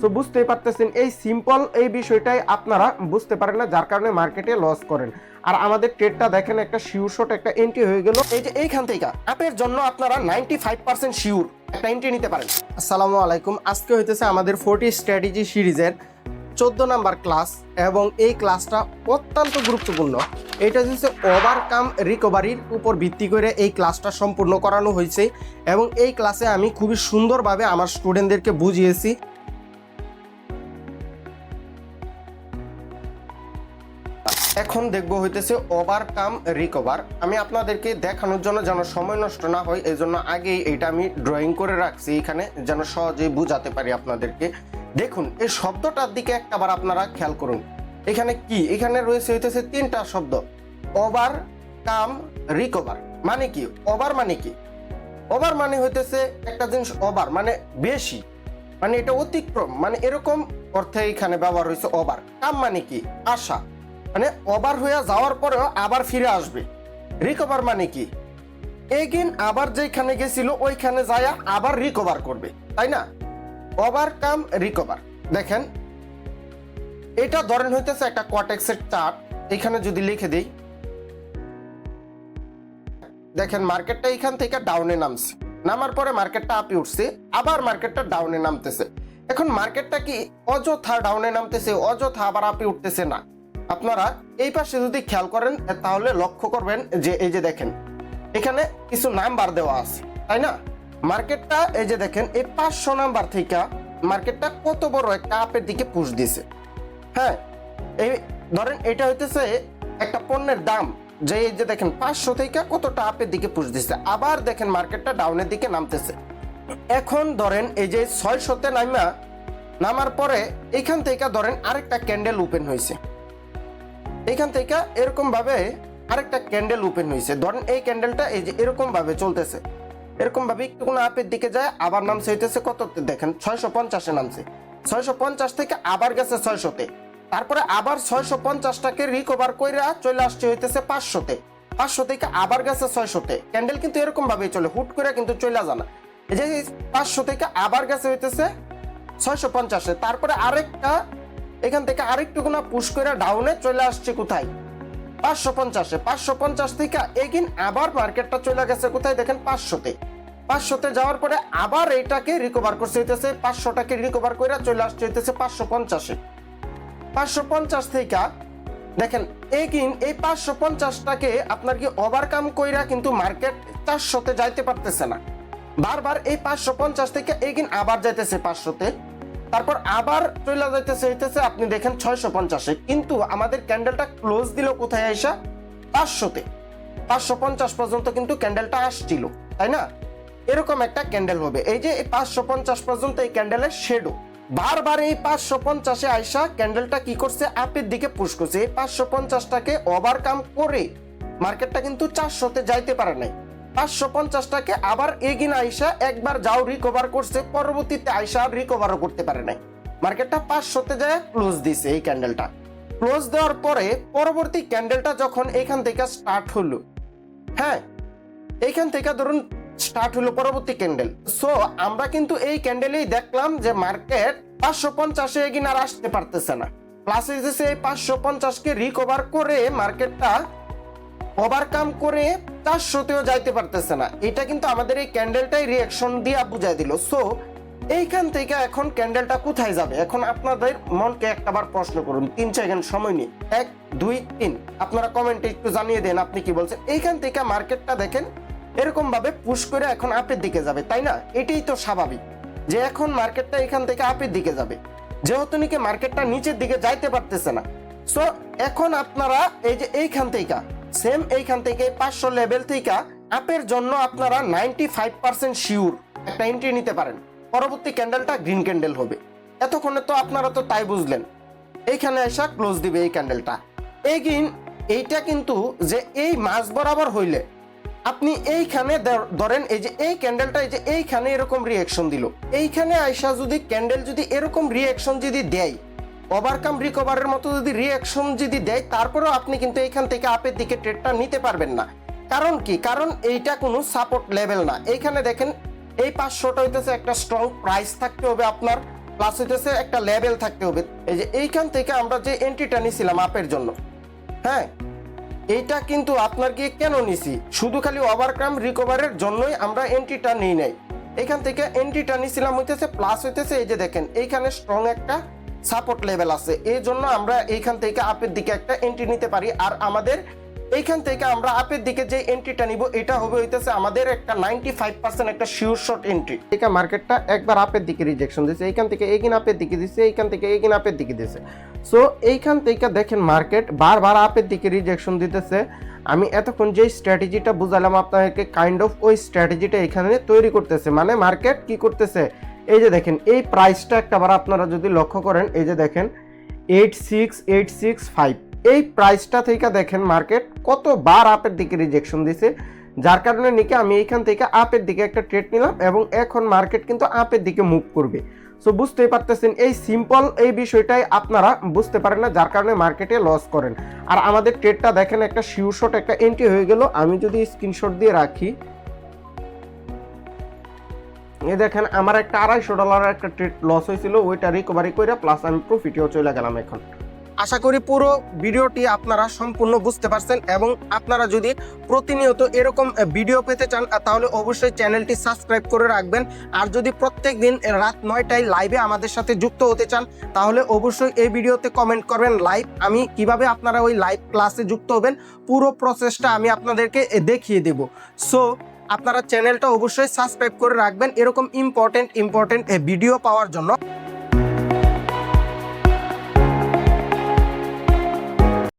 তো বুঝতেই পারতেছেন, এই সিম্পল এই বিষয়টাই আপনারা বুঝতে পারেন না, যার কারণে মার্কেটে লস করেন। আর আমাদের ট্রেডটা দেখেন, একটা শিওর শট একটা এন্ট্রি হয়ে গেল। এই যে এইখান থেকে অ্যাপের জন্য আপনারা নাইনটি ফাইভ পার্সেন্ট শিওর একটা এন্ট্রি নিতে পারেন। আসসালামু আলাইকুম, আজকে হইতেছে আমাদের ফোর্টি স্ট্র্যাটেজি সিরিজের চোদ্দ নাম্বার ক্লাস এবং এই ক্লাসটা অত্যন্ত গুরুত্বপূর্ণ। এটা হচ্ছে ওভারকাম রিকভারির উপর ভিত্তি করে এই ক্লাসটা সম্পূর্ণ করানো হয়েছে এবং এই ক্লাসে আমি খুবই সুন্দরভাবে আমার স্টুডেন্টদেরকে বুঝিয়েছি। এখন দেখব হইতেছে ওভারকাম রিকভার আমি আপনাদেরকে দেখানোর জন্য যেন সময় নষ্ট না হয় এই জন্য আগেই এটা আমি ড্রয়িং করে রাখছি এখানে, যেন সহজেই বুঝাতে পারি আপনাদেরকে। দেখুন, এই শব্দটার দিকে একটাবার আপনারা খেয়াল করুন। এখানে কি? এখানে রয়েছে হইতেছে তিনটা শব্দ। ওভার কাম রিকভার মানে কি? ওভার মানে কি? ওভার মানে হইতেছে একটা জিনিস ওভার মানে বেশি। মানে এটা অতিক্রম মানে এরকম অর্থে এখানে ব্যবহার হয়েছে ওভার কাম মানে কি? আশা। মানে ওভার হয়ে যাওয়ার পরেও আবার ফিরে আসবে। রিকভার মানে কি? এগেন আবার যেখানে গেছিল, ওইখানে যায় আবার রিকভার করবে, তাই না? ওভার ওভারকাম রিকভার দেখেন, এটা ধরেন হইতেছে একটা কোয়াটেক্সের চার্ট এখানে যদি লিখে দিই। দেখেন মার্কেটটা এখান থেকে ডাউনে নামছে। নামার পরে মার্কেটটা আপে উঠছে, আবার মার্কেটটা ডাউনে নামতেছে। এখন মার্কেটটা কি অযথা ডাউনে নামতেছে, অযথা আবার আপে উঠতেছে না। আপনারা এই পাশে যদি খেয়াল করেন তাহলে লক্ষ্য করবেন যে এই যে দেখেন, এখানে কিছু নাম্বার দেওয়া আছে, তাই না? মার্কেটটা এই যে দেখেন, এই পাঁচশো নাম্বার থেকে মার্কেটটা কত বড় একটা আপের দিকে পুশ দিছে। হ্যাঁ এই ধরেন এটা হইতেছে একটা পণ্যের দাম, যে এই যে দেখেন, পাঁচশো থেকে কতটা আপের দিকে পুশ দিছে। আবার দেখেন, মার্কেটটা ডাউনের দিকে নামতেছে। এখন ধরেন এই যে ছয়শোতে নামা, নামার পরে এখান থেকে ধরেন আরেকটা ক্যান্ডেল ওপেন হয়েছে এখান থেকে এরকম ভাবে আরেকটা ক্যান্ডেল ওপেন হয়েছে ধরেন এই ক্যান্ডেলটা এই যে এরকম ভাবে চলতেছে। এরকম ভাবে একটু কোনো আপের দিকে যায়, আবার নামছে, হইতেছে কত দেখেন, ছয়শো পঞ্চাশে নামছে। ছয়শো পঞ্চাশ থেকে আবার গেছে ছয়শোতে। তারপরে আবার ছয়শো পঞ্চাশটাকে রিকভার কইরা চলে আসছে হইতেছে পাঁচশোতে। পাঁচশো থেকে আবার গেছে ছয়শোতে। ক্যান্ডেল কিন্তু এরকম ভাবেই চলে, হুট করে কিন্তু চলে জানা এই যে পাঁচশো থেকে আবার গেছে হইতেছে ছয়শো পঞ্চাশে। তারপরে আরেকটা এখান থেকে আরেকটু পুশ করে ডাউনে চলে আসছে কোথায়? পাঁচশো পঞ্চাশে। পাঁচশো পঞ্চাশ থেকে এগিন আবার মার্কেটটা চলে গেছে কোথায় দেখেন পাঁচশোতে। পাঁচশোতে যাওয়ার পরে আবার এইটাকে রিকভার করছে হইতেছে, পাঁচশোটাকে রিকভার করে চলে আসছে হইতেছে পাঁচশো পঞ্চাশে। পাঁচশো পঞ্চাশ থেকে দেখেন এগিন এই পাঁচশো পঞ্চাশটাকে আপনার কি ওভারকাম কইরা কিন্তু মার্কেট চারশোতে যাইতে পারতেছে না। বারবার এই পাঁচশো পঞ্চাশ থেকে এগিন আবার যাইতেছে পাঁচশোতে। তারপর আবার চলে যাইতেছে, হইতেছে আপনি দেখেন ছয়শো পঞ্চাশে। কিন্তু আমাদের ক্যান্ডেলটা ক্লোজ দিল কোথায় আইসা? পাঁচশোতে। পাঁচশো পঞ্চাশ পর্যন্ত কিন্তু ক্যান্ডেলটা আসছিল, তাই না? এরকম একটা ক্যান্ডেল হবে। এই যে পাঁচশো পঞ্চাশ পর্যন্ত এই ক্যান্ডেলের শেডো বারবার এই পাঁচশো পঞ্চাশে আইসা ক্যান্ডেলটা কি করছে? আপের দিকে পুশ করছে। এই পাঁচশো পঞ্চাশটাকে ওভারকাম করে মার্কেটটা কিন্তু চারশোতে যাইতে পারে নাই। পাঁচশো পঞ্চাশটাকে আবার এগিন আইসা একবার যাও রিকভার করছে, পরবর্তীতে আইসা আর রিকভারও করতে পারে নাই। মার্কেটটা পাঁচশোতে যায় ক্লোজ দিছে এই ক্যান্ডেলটা ক্লোজ দেওয়ার পরে পরবর্তী ক্যান্ডেলটা যখন এখান থেকে স্টার্ট হলো হ্যাঁ এইখান থেকে ধরুন স্টার্ট হলো পরবর্তী ক্যান্ডেল সো আমরা কিন্তু এই ক্যান্ডেলেই দেখলাম যে মার্কেট পাঁচশো পঞ্চাশে এগিন আর আসতে পারতেছে না। প্লাস এসেছে এই পাঁচশো পঞ্চাশকে রিকভার করে মার্কেটটা ওভারকাম করে চারশোতেও যাইতে পারতেছে না। এটা কিন্তু আমাদের এই ক্যান্ডেলটাই রিয়াকশন দিয়ে বুঝাই দিল। সো এইখান থেকে এখন ক্যান্ডেলটা কোথায় যাবে? এখন আপনাদের মনকে একটাবার প্রশ্ন করুন। তিন সেকেন্ড সময় নিয়ে। এক, দুই, তিন। আপনারা কমেন্টে একটু জানিয়ে দেন আপনি কি বলছেন। এইখান থেকে মার্কেটটা দেখেন এরকম ভাবে পুশ করে এখন আপের দিকে যাবে, তাই না? এটাই তো স্বাভাবিক যে এখন মার্কেটটা এখান থেকে আপের দিকে যাবে। যেহেতু নাকি মার্কেটটা নিচের দিকে যাইতে পারতেছে না। সো এখন আপনারা এই যে এইখান থেকে সেম এইখান থেকে পাঁচশো লেভেল থেকে আপের জন্য আপনারা নাইনটি ফাইভ পার্সেন্ট শিওর একটা এন্ট্রি নিতে পারেন। পরবর্তী ক্যান্ডেলটা গ্রিন ক্যান্ডেল হবে। এতক্ষণে তো আপনারা তো তাই বুঝলেন। এইখানে এসা ক্লোজ দিবে এই ক্যান্ডেলটা এগিন এইটা কিন্তু যে এই মাছ বরাবর হইলে আপনি এইখানে ধর- ধরেন এই যে এই ক্যান্ডেলটা এই যে এইখানে এরকম রিয়াকশন দিল। এইখানে আইসা যদি ক্যান্ডেল যদি এরকম রিয়াকশন যদি দেয় ওভারকাম রিকভারের মতো যদি রিয়াকশন যদি দেয়, তারপরেও আপনি কিন্তু এইখান থেকে আপের দিকে ট্রেডটা নিতে পারবেন না। কারণ কি? কারণ এইটা কোনো সাপোর্ট লেভেল না। এইখানে দেখেন, এই পাঁচশোটা হইতেছে একটা স্ট্রং প্রাইস থাকতে হবে আপনার প্লাস হইতেছে একটা লেভেল থাকতে হবে। এই যে এইখান থেকে আমরা যে এন্ট্রিটা নিছিলাম আপের জন্য হ্যাঁ? এইটা কিন্তু আপনার গিয়ে কেন নিছি? শুধু খালি ওভারক্রাম রিকভারের জন্যই আমরা এন্ট্রিটা নিই নাই। এখান থেকে এন্ট্রিটা নিছিলাম হইতেছে প্লাস হইতেছে এই যে দেখেন, এইখানে স্ট্রং একটা সাপোর্ট লেভেল আছে। এই জন্য আমরা এইখান থেকে আপের দিকে একটা এন্ট্রি নিতে পারি। আর আমাদের এইখান থেকে আমরা আপের দিকে যে এন্ট্রিটা নিব, এটা হবে হইতেছে আমাদের একটা নাইনটি ফাইভ পার্সেন্ট একটা শিওর শর্ট এন্ট্রি এটা মার্কেটটা একবার আপের দিকে রিজেকশন দিচ্ছে এইখান থেকে এইখান আপের দিকে দিচ্ছে এইখান থেকে এইখান আপের দিকে দিচ্ছে সো এইখান থেকে দেখেন মার্কেট বারবার আপের দিকে রিজেকশন দিতেছে। আমি এতক্ষণ যে স্ট্র্যাটেজিটা বুঝালাম আপনাদেরকে কাইন্ড অফ ওই স্ট্র্যাটেজিটা এখানে তৈরি করতেছে। মানে মার্কেট কি করতেছে? এই যে দেখেন, এই প্রাইসটা একটাবার আপনারা যদি লক্ষ্য করেন, এই যে দেখেন eight six eight six five এই প্রাইসটা থেকে দেখেন মার্কেট কতবার আপের দিকে রিজেকশন দিছে। যার কারণে নাকি আমি এইখান থেকে আপের দিকে একটা ট্রেড নিলাম এবং এখন মার্কেট কিন্তু আপের দিকে মুভ করবে। সো বুঝতেই পারতেছেন, এই সিম্পল এই বিষয়টাই আপনারা বুঝতে পারেন না, যার কারণে মার্কেটে লস করেন। আর আমাদের ট্রেডটা দেখেন, একটা শিউশট একটা এন্ট্রি হয়ে গেল। আমি যদি স্ক্রিনশট দিয়ে রাখি এই দেখেন, আমার একটা আড়াইশো ডলারের একটা ট্রেড লস হয়েছিল, ওইটা রিকভারি করে প্লাস আমি প্রফিটেও চলে গেলাম এখন। আশা করি পুরো ভিডিওটি আপনারা সম্পূর্ণ বুঝতে পারছেন এবং আপনারা যদি প্রতিনিয়ত এরকম ভিডিও পেতে চান তাহলে অবশ্যই চ্যানেলটি সাবস্ক্রাইব করে রাখবেন। আর যদি প্রত্যেক দিন রাত নয়টায় লাইভে আমাদের সাথে যুক্ত হতে চান, তাহলে অবশ্যই এই ভিডিওতে কমেন্ট করবেন লাইভ আমি কীভাবে আপনারা ওই লাইভ ক্লাসে যুক্ত হবেন, পুরো প্রসেসটা আমি আপনাদেরকে দেখিয়ে দেব। সো আপনারা চ্যানেলটা অবশ্যই সাবস্ক্রাইব করে রাখবেন। এরকম ইম্পর্টেন্ট ইম্পর্টেন্ট ভিডিও পাওয়ার জন্য।